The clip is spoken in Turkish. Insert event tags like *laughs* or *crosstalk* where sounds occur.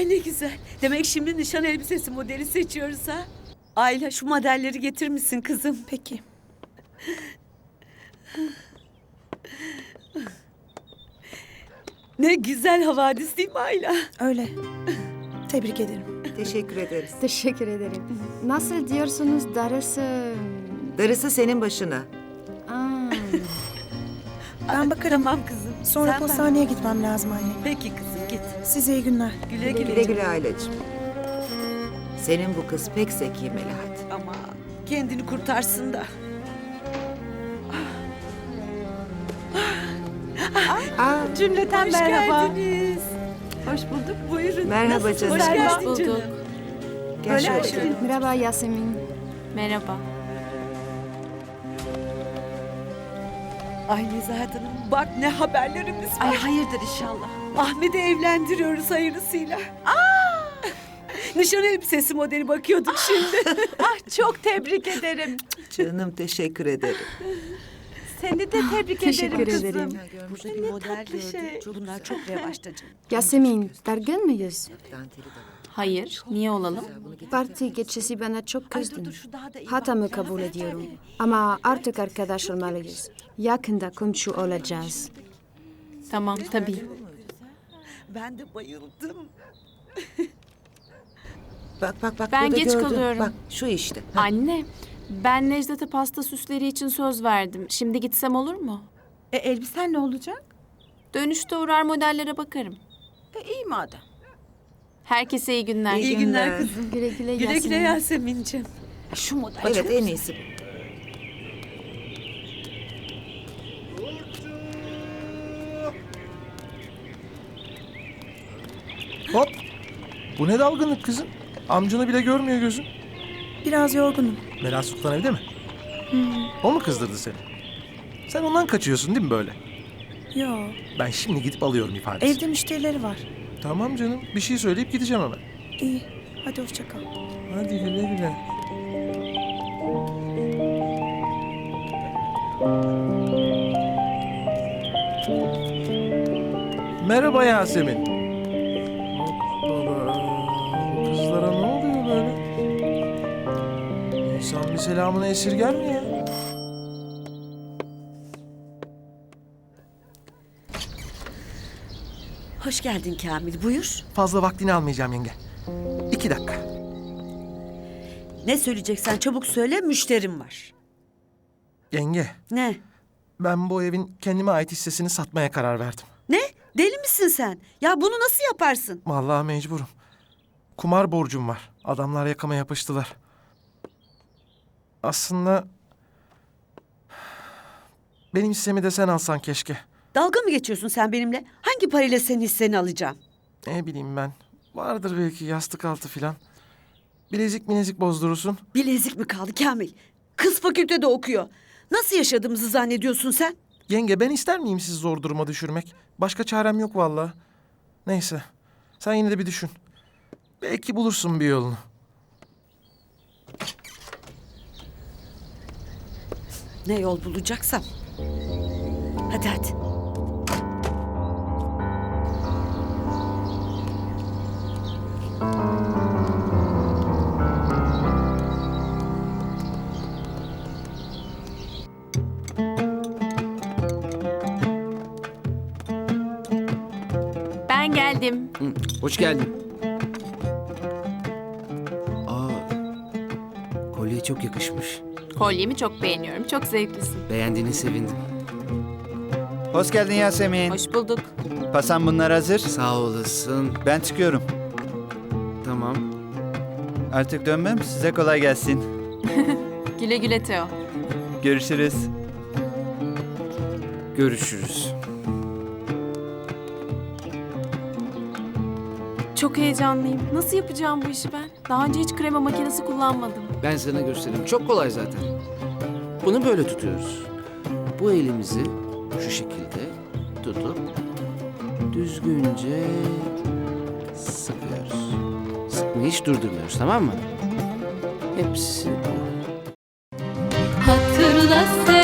Ay ne güzel. Demek şimdi nişan elbisesi modeli seçiyoruz ha. Ayla şu modelleri getirir misin kızım? Peki. Ne güzel havadis değil mi Ayla? Öyle. Tebrik ederim. Teşekkür ederiz. Teşekkür ederim. Nasıl diyorsunuz darısı... Darısı senin başına. Aa, *laughs* Ben bakarım. Tamam kızım. Sonra Sen bak. postaneye gitmem lazım anne. Peki kızım. Size iyi günler. Güle güle. Güle güle aileciğim. Senin bu kız pek zeki Melahat. Ama kendini kurtarsın da. Aa, Cümleten Hoş merhaba. geldiniz. Hoş bulduk. Buyurun. Merhaba canım. Hoş Hoş geldin bulduk. canım. gel Öyle şöyle. mi? şöyle. merhaba Yasemin. Merhaba. Ay Nezahat Hanım bak ne haberlerimiz var. Ay hayırdır inşallah. Ahmet'i evlendiriyoruz hayırlısıyla. Aa! Nişan elbisesi modeli bakıyorduk şimdi. *laughs* Ah çok tebrik ederim. Canım teşekkür ederim. Seni de tebrik Teşekkür ederim kızım. ederim. Burada bir model tatlı gördüm. şey. Bunlar çok revaçta canım. Yasemin, dargın mıyız? Danteli de var. Hayır, niye olalım? Parti geçişi bana çok kızdın. Hatamı kabul ediyorum. Ama artık arkadaş olmalıyız. Yakında komşu olacağız. Tamam, tabii. Ben de bayıldım. *laughs* Bak bak bak. Ben burada geç gördün. kalıyorum. Bak şu işte. Ha, Anne, ben Necdet'e pasta süsleri için söz verdim. Şimdi gitsem olur mu? E, elbisen ne olacak? Dönüşte uğrar modellere bakarım. E, iyi madem. Herkese iyi günler. İyi günler kızım. Güle güle Güle güle Yasemin. Yasemin'ciğim. Şu model Evet çok en iyisi bu. Hop. Bu ne dalgınlık kızım? Amcanı bile görmüyor gözün. Biraz yorgunum. Meral Sultan evde mi? O mu kızdırdı seni? Sen ondan kaçıyorsun değil mi böyle? Yo. Ben şimdi gidip alıyorum ifadesini. Evde müşterileri var. Tamam canım. Bir şey söyleyip gideceğim hemen. İyi. Hadi hoşça kal. Hadi güle güle. Merhaba Yasemin. Selamını esirger mi ya? Hoş geldin Kamil. Buyur. Fazla vaktini almayacağım yenge. İki dakika. Ne söyleyeceksen çabuk söyle müşterim var. Yenge, Ne? ben bu evin kendime ait hissesini satmaya karar verdim. Ne? Deli misin sen? Ya bunu nasıl yaparsın? Vallahi mecburum. Kumar borcum var. Adamlar yakama yapıştılar. Aslında... Benim hissemi de sen alsan keşke. Dalga mı geçiyorsun sen benimle? Hangi parayla senin hisseni alacağım? Ne bileyim ben. Vardır belki yastık altı filan. Bilezik minezik bozdurursun. Bilezik mi kaldı Kamil? Kız fakültede okuyor. Nasıl yaşadığımızı zannediyorsun sen? Yenge ben ister miyim sizi zor duruma düşürmek? Başka çarem yok vallahi. Neyse. Sen yine de bir düşün. Belki bulursun bir yolunu. Ne yol bulacaksam. Hadi hadi. Ben geldim. Hoş geldin. Kolye çok yakışmış. Kolyemi çok beğeniyorum. Çok zevklisin. Beğendiğine sevindim. Hoş geldin Yasemin. Hoş bulduk. Pasan bunlar hazır. Sağ olasın. Ben çıkıyorum. Tamam. Artık dönmem. Size kolay gelsin. *laughs* Güle güle Teo. Görüşürüz. Görüşürüz. Çok heyecanlıyım. Nasıl yapacağım bu işi ben? Daha önce hiç krema makinesi kullanmadım. Ben sana göstereyim. Çok kolay zaten. Bunu böyle tutuyoruz. Bu elimizi şu şekilde tutup düzgünce sıkıyoruz. Sıkmayı hiç durdurmuyoruz tamam mı? Hepsi bu. Hatırla.